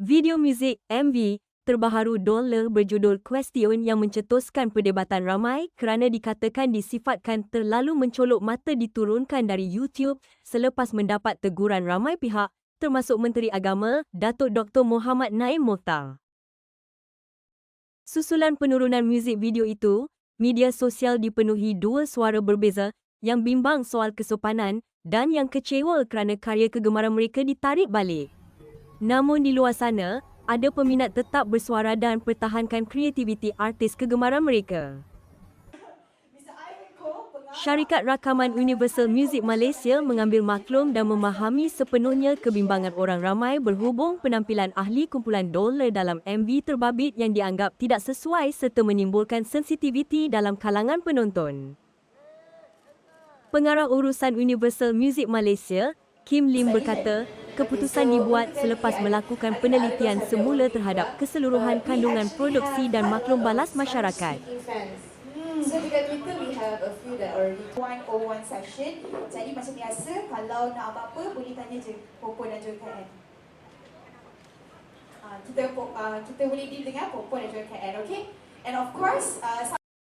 Video muzik MV terbaharu Dollar berjudul Question yang mencetuskan perdebatan ramai kerana dikatakan disifatkan terlalu mencolok mata diturunkan dari YouTube selepas mendapat teguran ramai pihak termasuk Menteri Agama Datuk Dr. Mohammad Naim Mohtar. Susulan penurunan muzik video itu, media sosial dipenuhi dua suara berbeza yang bimbang soal kesopanan dan yang kecewa kerana karya kegemaran mereka ditarik balik. Namun di luar sana, ada peminat tetap bersuara dan pertahankan kreativiti artis kegemaran mereka. Syarikat Rakaman Universal Music Malaysia mengambil maklum dan memahami sepenuhnya kebimbangan orang ramai berhubung penampilan ahli kumpulan Dollar dalam MV terbabit yang dianggap tidak sesuai serta menimbulkan sensitiviti dalam kalangan penonton. Pengarah urusan Universal Music Malaysia, Kim Lim berkata, keputusan dibuat selepas melakukan penelitian semula terhadap keseluruhan kandungan produksi dan maklum balas masyarakat. Hmm, so dekat Twitter we have a few that already 101 session. Jadi macam biasa kalau nak apa-apa boleh tanya je Popo dan Joy KN. Uh, kita uh, kita boleh deal dengan Popo dan Joy KN, okay? And of course, uh,